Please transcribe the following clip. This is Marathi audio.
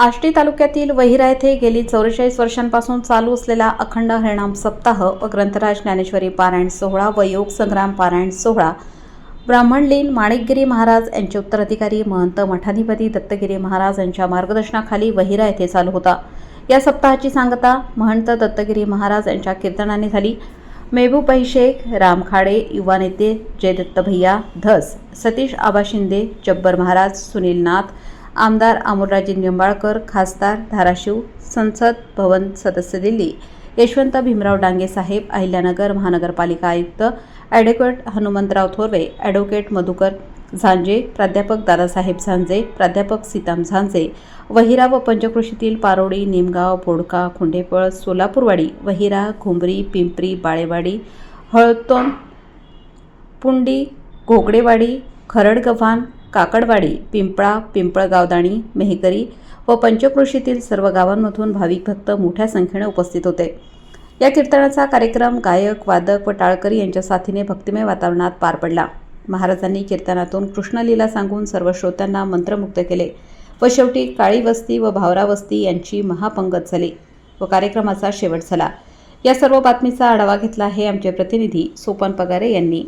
आष्टी तालुक्यातील वहिरा येथे गेली चौवेचाळीस वर्षांपासून चालू असलेला अखंड हरिणाम सप्ताह व ग्रंथराज ज्ञानेश्वरी पारायण सोहळा व योग संग्राम पारायण सोहळा. ब्राह्मणलीन माणिकगिरी महाराज यांचे उत्तराधिकारी महंत मठाधिपती दत्तगिरी महाराज यांच्या मार्गदर्शनाखाली वहिरा येथे चालू होता. या सप्ताहाची सांगता महंत दत्तगिरी महाराज यांच्या कीर्तनाने झाली. मेहबूबाई शेख राम खाडे युवा नेते जयदत्त भैया धस सतीश आबा शिंदे जब्बर महाराज सुनील नाथ आमदार अमोलराजे निंबाळकर खासदार धाराशिव संसद भवन सदस्य दिल्ली यशवंत भीमराव डांगे साहेब अहिल्यानगर महानगरपालिका आयुक्त ॲडव्होकेट हनुमंतराव थोरवे ॲडव्होकेट मधुकर झांजे प्राध्यापक दादासाहेब झांजे प्राध्यापक सीताम झांजे वहिरा व पंचकृषीतील पारोडी निमगाव बोडका खुंडेपळ सोलापूरवाडी वहिरा घुमरी पिंपरी बाळेवाडी हळदोन पुंडी घोगडेवाडी खरडगव्हाण काकडवाडी पिंपळा पिंपळगावदाणी मेहकरी व पंचकृषीतील सर्व गावांमधून भाविक भक्त मोठ्या संख्येने उपस्थित होते. या कीर्तनाचा कार्यक्रम गायक वादक व टाळकरी यांच्या साथीने भक्तिमय वातावरणात पार पडला. महाराजांनी कीर्तनातून कृष्णलीला सांगून सर्व श्रोत्यांना मंत्रमुग्ध केले व शेवटी काळी वस्ती व भावरा वस्ती यांची महापंगत झाली व कार्यक्रमाचा शेवट झाला. या सर्व बातमीचा आढावा घेतला आहे आमचे प्रतिनिधी सोपन पगारे यांनी.